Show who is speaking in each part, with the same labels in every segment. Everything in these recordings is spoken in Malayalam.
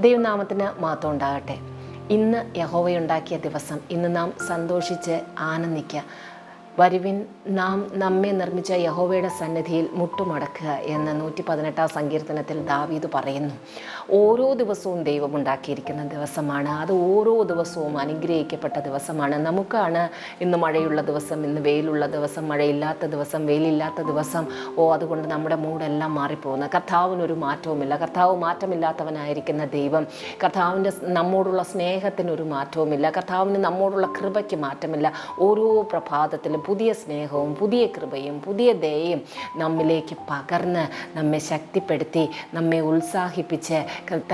Speaker 1: ദൈവനാമത്തിന് മാത്രം ഉണ്ടാകട്ടെ. ഇന്ന് യഹോവയുണ്ടാക്കിയ ദിവസം ഇന്ന് നാം സന്തോഷിച്ച് ആനന്ദിക്കുക. വരുവിൻ നാം നമ്മെ നിർമ്മിച്ച യഹോവയുടെ സന്നിധിയിൽ മുട്ടുമടക്കുക എന്ന് നൂറ്റി പതിനെട്ടാം സങ്കീർത്തനത്തിൽ ദാവീദ് പറയുന്നു. ഓരോ ദിവസവും ദൈവം ഉണ്ടാക്കിയിരിക്കുന്ന ദിവസമാണ്. അത് ഓരോ ദിവസവും അനുഗ്രഹിക്കപ്പെട്ട ദിവസമാണ്. നമുക്കാണ് ഇന്ന് മഴയുള്ള ദിവസം ഇന്ന് വെയിലുള്ള ദിവസം മഴയില്ലാത്ത ദിവസം വെയിലില്ലാത്ത ദിവസം. ഓ അതുകൊണ്ട് നമ്മുടെ മൂടെല്ലാം മാറിപ്പോകുന്നത് കർത്താവിനൊരു മാറ്റവുമില്ല. കർത്താവ് മാറ്റമില്ലാത്തവനായിരിക്കുന്ന ദൈവം. കർത്താവിന്റെ നമ്മോടുള്ള സ്നേഹത്തിനൊരു മാറ്റവുമില്ല. കർത്താവിന് നമ്മോടുള്ള കൃപയ്ക്ക് മാറ്റമില്ല. ഓരോ പ്രഭാതത്തിലും പുതിയ സ്നേഹവും പുതിയ കൃപയും പുതിയ ദയയും നമ്മിലേക്ക് പകർന്ന് നമ്മെ ശക്തിപ്പെടുത്തി നമ്മെ ഉത്സാഹിപ്പിച്ച്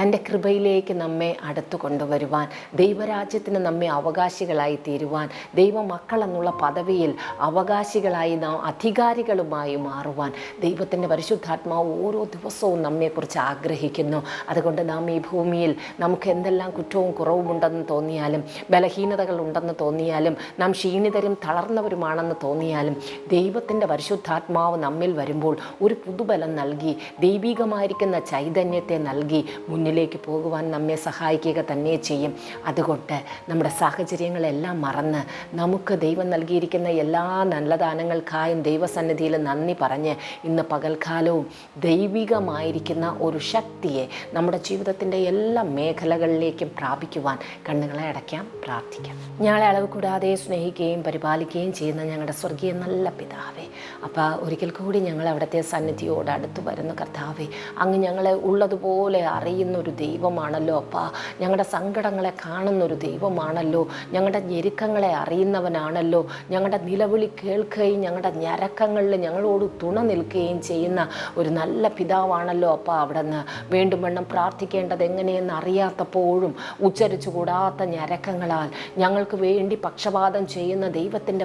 Speaker 1: തന്റെ കൃപയിലേക്ക് നമ്മെ അടുത്തു കൊണ്ടുവരുവാൻ ദൈവരാജ്യത്തിന് നമ്മെ അവകാശികളായി തീരുവാൻ ദൈവമക്കൾ എന്നുള്ള പദവിയിൽ അവകാശികളായി നാം അധികാരികളുമായി മാറുവാൻ ദൈവത്തിന്റെ പരിശുദ്ധാത്മാവ് ഓരോ ദിവസവും നമ്മെക്കുറിച്ച് ആഗ്രഹിക്കുന്നു. അതുകൊണ്ട് നാം ഈ ഭൂമിയിൽ നമുക്ക് എന്തെല്ലാം കുറ്റവും കുറവുമുണ്ടെന്ന് തോന്നിയാലും ബലഹീനതകൾ ഉണ്ടെന്ന് തോന്നിയാലും നാം ക്ഷീണിതരും തളർന്നവരുമാണെന്ന് തോന്നിയാലും ദൈവത്തിന്റെ പരിശുദ്ധാത്മാവ് നമ്മിൽ വരുമ്പോൾ ഒരു പുതുബലം നൽകി ദൈവികമായിരിക്കുന്ന ചൈതന്യത്തെ നൽകി മുന്നിലേക്ക് പോകുവാൻ നമ്മെ സഹായിക്കുക തന്നെ ചെയ്യും. അതുകൊണ്ട് നമ്മുടെ സാഹചര്യങ്ങളെല്ലാം മറന്ന് നമുക്ക് ദൈവം നൽകിയിരിക്കുന്ന എല്ലാ നല്ല ദാനങ്ങൾക്കായും ദൈവസന്നിധിയിൽ നന്ദി പറഞ്ഞ് ഇന്ന് പകൽക്കാലവും ദൈവികമായിരിക്കുന്ന ഒരു ശക്തിയെ നമ്മുടെ ജീവിതത്തിന്റെ എല്ലാ മേഖലകളിലേക്കും പ്രാപിക്കുവാൻ കണ്ണുകളെ അടയ്ക്കാം പ്രാർത്ഥിക്കാം. ഞങ്ങളെ അളവ് കൂടാതെ സ്നേഹിക്കുകയും പരിപാലിക്കുകയും ചെയ്യുന്ന ഞങ്ങളുടെ സ്വർഗീയ നല്ല പിതാവേ. അപ്പോൾ ഒരിക്കൽ കൂടി ഞങ്ങൾ അവിടുത്തെ സന്നിധിയോട് അടുത്ത് വരുന്ന കർത്താവേ. അങ്ങ് ഞങ്ങളെ ഉള്ളതുപോലെ അറിയുന്നൊരു ദൈവമാണല്ലോ അപ്പാ. ഞങ്ങളുടെ സങ്കടങ്ങളെ കാണുന്നൊരു ദൈവമാണല്ലോ. ഞങ്ങളുടെ ഞെരുക്കങ്ങളെ അറിയുന്നവനാണല്ലോ. ഞങ്ങളുടെ നിലവിളി കേൾക്കുകയും ഞങ്ങളുടെ ഞരക്കങ്ങളിൽ ഞങ്ങളോട് തുണ നിൽക്കുകയും ചെയ്യുന്ന ഒരു നല്ല പിതാവാണല്ലോ അപ്പ അവിടെ നിന്ന് വീണ്ടും വണ്ണം പ്രാർത്ഥിക്കേണ്ടത് എങ്ങനെയെന്ന് അറിയാത്തപ്പോഴും ഉച്ചരിച്ചു കൂടാത്ത ഞരക്കങ്ങളാൽ ഞങ്ങൾക്ക് വേണ്ടി പക്ഷപാതം ചെയ്യുന്ന ദൈവത്തിന്റെ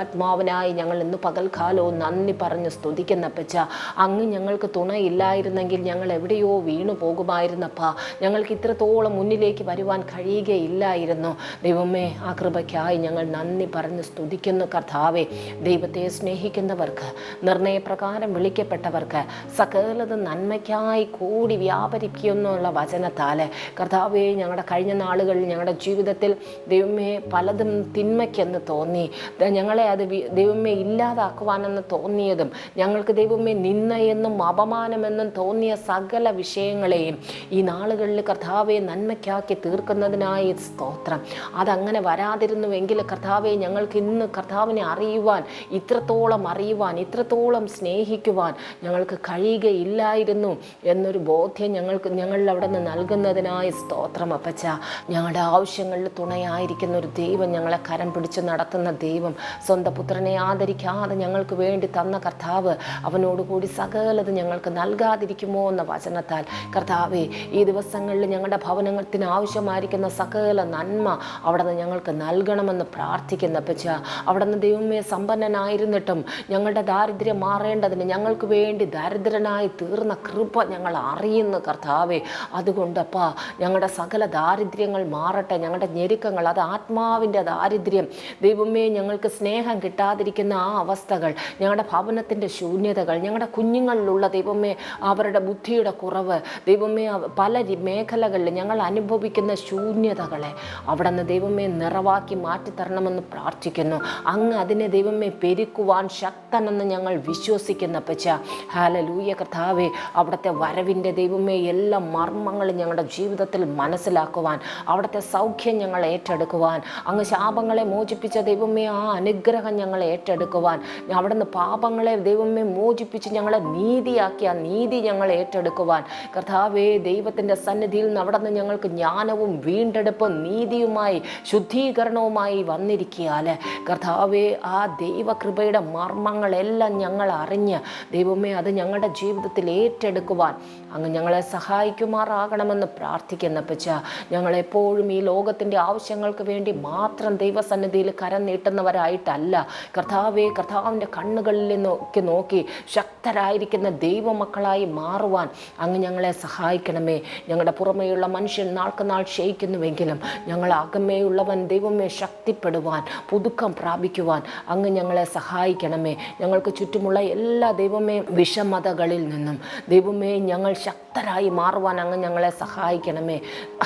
Speaker 1: പരിശുദ്ധാത്മാവിനായി ഞങ്ങൾ ഇന്ന് പകൽക്കാലവും നന്ദി പറഞ്ഞ് സ്തുതിക്കുന്ന പച്ച അങ്ങ് ഞങ്ങൾക്ക് തുണയില്ലായിരുന്നെങ്കിൽ ഞങ്ങൾ എവിടെയോ വീണു പോകുമായിരുന്നപ്പ. ഞങ്ങൾക്ക് ഇത്രത്തോളം മുന്നിലേക്ക് വരുവാൻ കഴിയുകയില്ലായിരുന്നു. ദൈവമേ ആ കൃപയ്ക്കായി ഞങ്ങൾ നന്ദി പറഞ്ഞ് സ്തുതിക്കുന്നു കർത്താവെ. ദൈവത്തെ സ്നേഹിക്കുന്നവർക്ക് നിർണയപ്രകാരം വിളിക്കപ്പെട്ടവർക്ക് സകലത് നന്മയ്ക്കായി കൂടി വ്യാപരിക്കുന്നുള്ള വചനത്താൽ കർത്താവെ ഞങ്ങളുടെ കഴിഞ്ഞ നാളുകളിൽ ഞങ്ങളുടെ ജീവിതത്തിൽ ദൈവമേ പലതും തിന്മയ്ക്കെന്ന് തോന്നി. ഞങ്ങളെ അത് ദൈവമേ ഇല്ലാതാക്കുവാനെന്ന് തോന്നിയതും ഞങ്ങൾക്ക് ദൈവമേ നിന്നയെന്നും അപമാനമെന്നും തോന്നിയ സകല വിഷയങ്ങളെയും ഈ നാളുകളിൽ കർത്താവെ നന്മയ്ക്കാക്കി തീർക്കുന്നതിനായി സ്തോത്രം. അതങ്ങനെ വരാതിരുന്നുവെങ്കിൽ കർത്താവെ ഞങ്ങൾക്ക് ഇന്ന് കർത്താവിനെ അറിയുവാൻ ഇത്രത്തോളം അറിയുവാൻ ഇത്രത്തോളം സ്നേഹിക്കുവാൻ ഞങ്ങൾക്ക് കഴിയുകയില്ലായിരുന്നു എന്നൊരു ബോധ്യം ഞങ്ങൾക്ക് ഞങ്ങളിൽ അവിടെ നിന്ന് നൽകുന്നതിനായി സ്തോത്രം അപ്പച്ച. ഞങ്ങളുടെ ആവശ്യങ്ങളിൽ തുണയായിരിക്കുന്ന ഒരു ദൈവം ഞങ്ങളെ കരം പിടിച്ച് നടത്തുന്ന ദൈവം സ്വന്തം പുത്രനെ ആദരിക്കാതെ ഞങ്ങൾക്ക് വേണ്ടി തന്ന കർത്താവ് അവനോടുകൂടി സകലത് ഞങ്ങൾക്ക് നൽകാതിരിക്കുമോ എന്ന വചനത്താൽ കർത്താവെ ഈ ദിവസങ്ങളിൽ ഞങ്ങളുടെ ഭവനത്തിന് ആവശ്യമായിരിക്കുന്ന സകല നന്മ അവിടെ നിന്ന് ഞങ്ങൾക്ക് നൽകണമെന്ന് പ്രാർത്ഥിക്കുന്ന പച്ച അവിടെ നിന്ന് ദൈവമേ സമ്പന്നനായിരുന്നിട്ടും ഞങ്ങളുടെ ദാരിദ്ര്യം മാറേണ്ടതിന് ഞങ്ങൾക്ക് വേണ്ടി ദരിദ്രനായി തീർന്ന കൃപ ഞങ്ങൾ അറിയുന്നു കർത്താവെ. അതുകൊണ്ടപ്പാ ഞങ്ങളുടെ സകല ദാരിദ്ര്യങ്ങൾ മാറട്ടെ ഞങ്ങളുടെ ഞെരുക്കങ്ങൾ അത് ആത്മാവിന്റെ ദാരിദ്ര്യം. ദൈവമേ ഞങ്ങൾക്ക് സ്നേഹം കിട്ടാതിരിക്കുന്ന ആ അവസ്ഥകൾ ഞങ്ങളുടെ ഭവനത്തിന്റെ ശൂന്യതകൾ ഞങ്ങളുടെ കുഞ്ഞുങ്ങളിലുള്ള ദൈവമേ അവരുടെ ബുദ്ധിയുടെ കുറവ് ദൈവമേ പല മേഖലകളിൽ ഞങ്ങൾ അനുഭവിക്കുന്ന ശൂന്യതകളെ അവിടെ നിന്ന് ദൈവമേ നിറവാക്കി മാറ്റിത്തരണമെന്ന് പ്രാർത്ഥിക്കുന്നു. അങ്ങ് അതിനെ ദൈവമേ പെരുക്കുവാൻ ശക്തനെന്ന് ഞങ്ങൾ വിശ്വസിക്കുന്ന പച്ച ഹാലലൂയ കർത്താവെ അവിടുത്തെ വരവിന്റെ ദൈവമേ എല്ലാ മർമ്മങ്ങളും ഞങ്ങളുടെ ജീവിതത്തിൽ മനസ്സിലാക്കുവാൻ അവിടുത്തെ സൗഖ്യം ഞങ്ങൾ ഏറ്റെടുക്കുവാൻ അങ്ങ് ശാപങ്ങളെ മോചിപ്പിച്ച ദൈവമേ ആ അനുഗ്രഹം ഞങ്ങൾ ഏറ്റെടുക്കുവാൻ. അവിടുന്ന് പാപങ്ങളെ ദൈവമേ മോചിപ്പിച്ച് ഞങ്ങളെ നീതിയാക്കി ആ നീതി ഞങ്ങൾ ഏറ്റെടുക്കുവാൻ. കർത്താവേ ദൈവത്തിന്റെ സന്നിധിയിൽ നിന്ന് അവിടെ നിന്ന് ഞങ്ങൾക്ക് ജ്ഞാനവും വീണ്ടെടുപ്പും നീതിയുമായി ശുദ്ധീകരണവുമായി വന്നിരിക്കിയാൽ കർത്താവേ ആ ദൈവകൃപയുടെ മർമ്മങ്ങളെല്ലാം ഞങ്ങൾ അറിഞ്ഞ് ദൈവമേ അത് ഞങ്ങളുടെ ജീവിതത്തിൽ ഏറ്റെടുക്കുവാൻ അങ്ങ് ഞങ്ങളെ സഹായിക്കുമാറാകണമെന്ന് പ്രാർത്ഥിക്കുന്ന പച്ച ഞങ്ങളെപ്പോഴും ഈ ലോകത്തിന്റെ ആവശ്യങ്ങൾക്ക് വേണ്ടി മാത്രം ദൈവസന്നിധിയിൽ കരം നീട്ടുന്നവരായിട്ടല്ല. അല്ല. കർത്താവെ കർത്താവിന്റെ കണ്ണുകളിൽ നിന്നൊക്കെ നോക്കി ശക്തരായിരിക്കുന്ന ദൈവമക്കളായി മാറുവാൻ അങ്ങ് ഞങ്ങളെ സഹായിക്കണമേ. ഞങ്ങളുടെ പുറമേയുള്ള മനുഷ്യൻ നാൾക്ക് നാൾ ക്ഷയിക്കുന്നുവെങ്കിലും ഞങ്ങൾ അകമേയുള്ളവൻ ദൈവമേ ശക്തിപ്പെടുവാൻ പുതുക്കം പ്രാപിക്കുവാൻ അങ്ങ് ഞങ്ങളെ സഹായിക്കണമേ. ഞങ്ങൾക്ക് ചുറ്റുമുള്ള എല്ലാ ദൈവമേ വിഷമതകളിൽ നിന്നും ദൈവമേ ഞങ്ങൾ ശക്തരായി മാറുവാൻ അങ്ങ് ഞങ്ങളെ സഹായിക്കണമേ.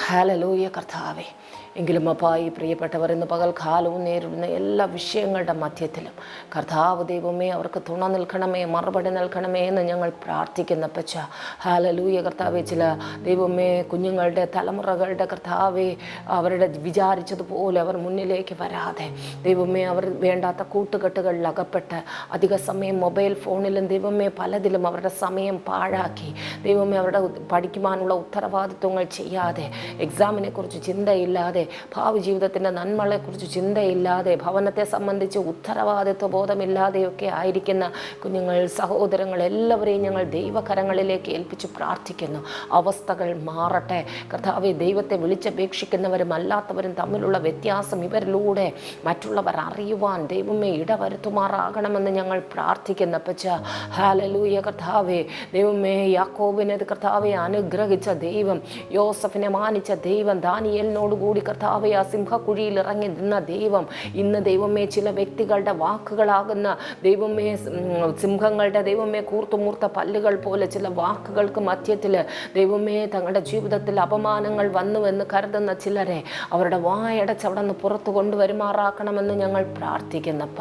Speaker 1: ഹാലലോയ കർത്താവേ. എങ്കിലും അപ്പാ ഈ പ്രിയപ്പെട്ടവർ ഇന്ന് പകൽക്കാലവും നേരിടുന്ന എല്ലാ വിഷയങ്ങളുടെ മധ്യത്തിലും കർത്താവ് ദൈവമേ അവർക്ക് തുണ നിൽക്കണമേ മറുപടി നൽകണമേ എന്ന് ഞങ്ങൾ പ്രാർത്ഥിക്കുന്ന പച്ച ഹാലലൂയ കർത്താവെ ചില ദൈവമേ കുഞ്ഞുങ്ങളുടെ തലമുറകളുടെ കർത്താവെ അവരുടെ വിചാരിച്ചതുപോലെ അവർ മുന്നിലേക്ക് വരാതെ ദൈവമേ അവർ വേണ്ടാത്ത കൂട്ടുകെട്ടുകളിൽ അകപ്പെട്ട് അധിക സമയം മൊബൈൽ ഫോണിലും ദൈവമേ പലതിലും അവരുടെ സമയം പാഴാക്കി ദൈവമേ അവരുടെ പഠിക്കുവാനുള്ള ഉത്തരവാദിത്വങ്ങൾ ചെയ്യാതെ എക്സാമിനെക്കുറിച്ച് ചിന്തയില്ലാതെ ഭാവി ജീവിതത്തിന്റെ നന്മകളെക്കുറിച്ച് ചിന്തയില്ലാതെ ഭവനത്തെ സംബന്ധിച്ച് ഉത്തരവാദിത്വ ബോധമില്ലാതെയൊക്കെ ആയിരിക്കുന്ന കുഞ്ഞുങ്ങൾ സഹോദരങ്ങൾ എല്ലാവരെയും ഞങ്ങൾ ദൈവകരങ്ങളിലേക്ക് ഏൽപ്പിച്ച് പ്രാർത്ഥിക്കുന്നു. അവസ്ഥകൾ മാറട്ടെ. കർത്താവെ ദൈവത്തെ വിളിച്ചപേക്ഷിക്കുന്നവരും അല്ലാത്തവരും തമ്മിലുള്ള വ്യത്യാസം ഇവരിലൂടെ മറ്റുള്ളവർ അറിയുവാൻ ദൈവമേ ഇടവരുത്തുമാറാകണമെന്ന് ഞങ്ങൾ പ്രാർത്ഥിക്കുന്ന പച്ച ഹാലലൂയ കർത്താവെ. ദൈവമേ യാക്കോബിനെ കർത്താവെ അനുഗ്രഹിച്ച ദൈവം യോസഫിനെ മാനിച്ച ദൈവം ദാനിയലിനോട് കൂടി കർത്താവെ ആ സിംഹക്കുഴിയിൽ ഇറങ്ങി നിന്ന ദൈവം. ഇന്ന് ദൈവമേ ചില വ്യക്തികളുടെ വാക്കുകളാകുന്ന ദൈവമേ സിംഹങ്ങളുടെ ദൈവമേ കൂർത്തുമൂർത്ത പല്ലുകൾ പോലെ ചില വാക്കുകൾക്ക് മധ്യത്തിൽ ദൈവമേ തങ്ങളുടെ ജീവിതത്തിൽ അപമാനങ്ങൾ വന്നുവെന്ന് കരുതുന്ന ചിലരെ അവരുടെ വായടച്ച് അവിടെ നിന്ന് പുറത്തു കൊണ്ടുവരുമാറാക്കണമെന്ന് ഞങ്ങൾ പ്രാർത്ഥിക്കുന്നപ്പ.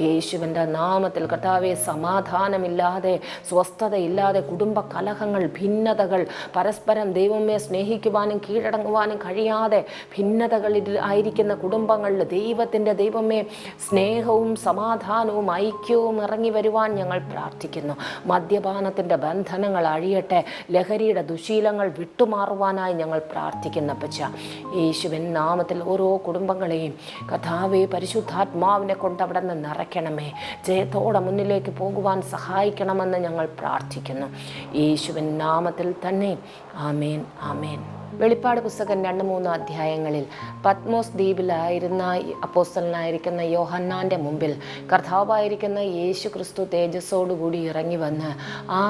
Speaker 1: യേശുവിന്റെ നാമത്തിൽ കർത്താവെ സമാധാനമില്ലാതെ സ്വസ്ഥതയില്ലാതെ കുടുംബ കലഹങ്ങൾ ഭിന്നതകൾ പരസ്പരം ദൈവമേ സ്നേഹിക്കുവാനും കീഴടങ്ങുവാനും കഴിയാതെ ഭിന്നതകളിൽ ആയിരിക്കുന്ന കുടുംബങ്ങളിൽ ദൈവത്തിന്റെ ദൈവമേ സ്നേഹവും സമാധാനവും ഐക്യവും ഇറങ്ങി വരുവാൻ ഞങ്ങൾ പ്രാർത്ഥിക്കുന്നു. മദ്യപാനത്തിന്റെ ബന്ധനങ്ങൾ അഴിയട്ടെ ലഹരിയുടെ ദുശീലങ്ങൾ വിട്ടുമാറുവാനായി ഞങ്ങൾ പ്രാർത്ഥിക്കുന്ന പച്ച യേശുവിൻ നാമത്തിൽ ഓരോ കുടുംബങ്ങളെയും കഥാവെ പരിശുദ്ധാത്മാവിനെ കൊണ്ട് അവിടെ നിന്ന് നിറയ്ക്കണമേ. ജയത്തോടെ മുന്നിലേക്ക് പോകുവാൻ സഹായിക്കണമെന്ന് ഞങ്ങൾ പ്രാർത്ഥിക്കുന്നു. യേശുവിൻ നാമത്തിൽ തന്നെ. ആമേൻ ആമേൻ. വെളിപ്പാട് പുസ്തകം രണ്ട് മൂന്ന് അധ്യായങ്ങളിൽ പത്മോസ് ദ്വീപിലായിരുന്ന അപ്പോസ്റ്റലിനായിരിക്കുന്ന യോഹന്നാന്റെ മുമ്പിൽ കർത്താവായിരിക്കുന്ന യേശു ക്രിസ്തു തേജസ്സോടുകൂടി ഇറങ്ങി വന്ന് ആ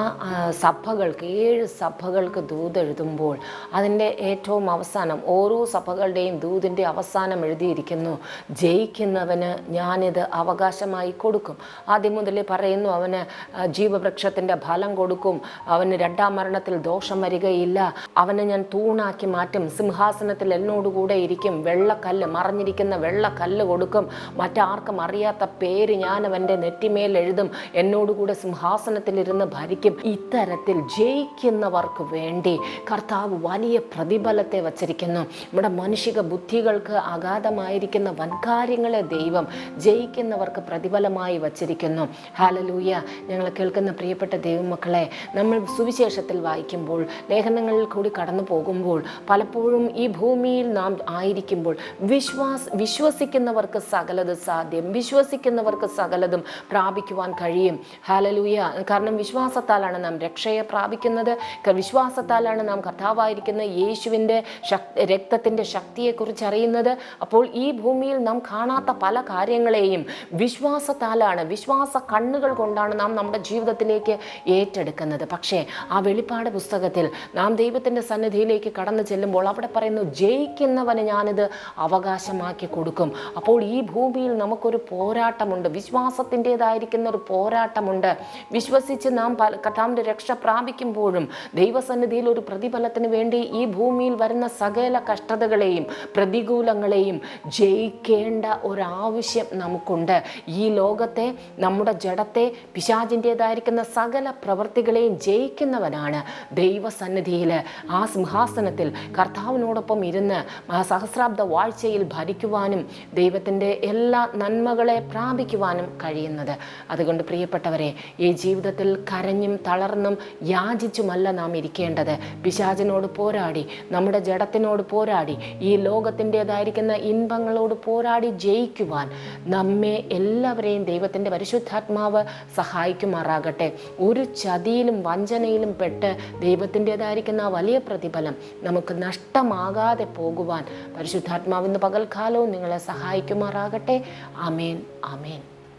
Speaker 1: സഭകൾക്ക് ഏഴ് സഭകൾക്ക് ദൂതെഴുതുമ്പോൾ അതിന്റെ ഏറ്റവും അവസാനം ഓരോ സഭകളുടെയും ദൂതിന്റെ അവസാനം എഴുതിയിരിക്കുന്നു ജയിക്കുന്നവന് ഞാനിത് അവകാശമായി കൊടുക്കും. ആദ്യം മുതലേ പറയുന്നു അവന് ജീവവൃക്ഷത്തിന്റെ ഫലം കൊടുക്കും അവന് രണ്ടാം മരണത്തിൽ ദോഷം വരികയില്ല അവനെ ഞാൻ തൂണാക്കി മാറ്റും. സിംഹാസനത്തിൽ എന്നോടുകൂടെ ഇരിക്കും. വെള്ളക്കല്ല് മറഞ്ഞിരിക്കുന്ന വെള്ളക്കല്ല് കൊടുക്കും. മറ്റാർക്കും അറിയാത്ത പേര് ഞാൻ അവന്റെ നെറ്റിമേൽ എഴുതും. എന്നോടുകൂടെ സിംഹാസനത്തിലിരുന്ന് ഭരിക്കും. ഇത്തരത്തിൽ ജയിക്കുന്നവർക്ക് വേണ്ടി കർത്താവ് വലിയ പ്രതിഫലത്തെ വച്ചിരിക്കുന്നു. നമ്മുടെ മനുഷ്യ ബുദ്ധികൾക്ക് അഗാധമായിരിക്കുന്ന വൻകാര്യങ്ങളെ ദൈവം ജയിക്കുന്നവർക്ക് പ്രതിഫലമായി വച്ചിരിക്കുന്നു. ഹാലലൂയ ഞങ്ങൾ കേൾക്കുന്ന പ്രിയപ്പെട്ട ദൈവമക്കളെ നമ്മൾ സുവിശേഷത്തിൽ വായിക്കുമ്പോൾ ലേഖനങ്ങളിൽ കൂടി കടന്നു പോകുമ്പോൾ പലപ്പോഴും ഈ ഭൂമിയിൽ നാം ആയിരിക്കുമ്പോൾ വിശ്വാസ വിശ്വസിക്കുന്നവർക്ക് സകലത് സാധ്യം. വിശ്വസിക്കുന്നവർക്ക് സകലതും പ്രാപിക്കുവാൻ കഴിയും. ഹാലലൂയ കാരണം വിശ്വാസത്താലാണ് നാം രക്ഷയെ പ്രാപിക്കുന്നത്. വിശ്വാസത്താലാണ് നാം കർത്താവായിരിക്കുന്ന യേശുവിന്റെ ശക്തി രക്തത്തിന്റെ ശക്തിയെക്കുറിച്ച് അറിയുന്നത്. അപ്പോൾ ഈ ഭൂമിയിൽ നാം കാണാത്ത പല കാര്യങ്ങളെയും വിശ്വാസത്താലാണ് വിശ്വാസ കണ്ണുകൾ കൊണ്ടാണ് നാം നമ്മുടെ ജീവിതത്തിലേക്ക് ഏറ്റെടുക്കുന്നത്. പക്ഷേ ആ വെളിപ്പാട് പുസ്തകത്തിൽ നാം ദൈവത്തിന്റെ സന്നിധിയിലേക്ക് കടന്നു ചെല്ലുമ്പോൾ അവിടെ പറയുന്നു ജയിക്കുന്നവന് ഞാനിത് അവകാശമാക്കി കൊടുക്കും. അപ്പോൾ ഈ ഭൂമിയിൽ നമുക്കൊരു പോരാട്ടമുണ്ട്. വിശ്വാസത്തിന്റെതായിരിക്കുന്ന ഒരു പോരാട്ടമുണ്ട്. വിശ്വസിച്ച് നാം പല- കർത്താവിന്റെ രക്ഷ പ്രാപിക്കുമ്പോഴും ദൈവസന്നിധിയിൽ ഒരു പ്രതിഫലത്തിന് വേണ്ടി ഈ ഭൂമിയിൽ വരുന്ന സകല കഷ്ടതകളെയും പ്രതികൂലങ്ങളെയും ജയിക്കേണ്ട ഒരാവശ്യം നമുക്കുണ്ട്. ഈ ലോകത്തെ നമ്മുടെ ജഡത്തെ പിശാചിന്റെതായിരിക്കുന്ന സകല പ്രവൃത്തികളെയും ജയിക്കുന്നവനാണ് ദൈവസന്നിധിയിൽ. ആ സിംഹാസനത്തിൽ കർത്താവിനോടൊപ്പം ഇരുന്ന് സഹസ്രാബ്ദ വാഴ്ചയിൽ ഭരിക്കുവാനും ദൈവത്തിന്റെ എല്ലാ നന്മകളെ പ്രാപിക്കുവാനും കഴിയുന്നത്. അതുകൊണ്ട് പ്രിയപ്പെട്ടവരെ ഈ ജീവിതത്തിൽ കരഞ്ഞും തളർന്നും യാചിച്ചുമല്ല നാം ഇരിക്കേണ്ടത്. പിശാചിനോട് പോരാടി നമ്മുടെ ജഡത്തിനോട് പോരാടി ഈ ലോകത്തിന്റെതായിരിക്കുന്ന ഇൻപങ്ങളോട് പോരാടി ജയിക്കുവാൻ നമ്മെ എല്ലാവരെയും ദൈവത്തിന്റെ പരിശുദ്ധാത്മാവ് സഹായിക്കുമാറാകട്ടെ. ഒരു ചതിയിലും വഞ്ചനയിലും പെട്ട് ദൈവത്തിന്റെതായിരിക്കുന്ന വലിയ പ്രതിഫലം നമുക്ക് നഷ്ടമാകാതെ പോകുവാൻ പരിശുദ്ധാത്മാവിന്ന് പകൽക്കാലവും നിങ്ങളെ സഹായിക്കുമാറാകട്ടെ. അമേൻ ആമേൻ.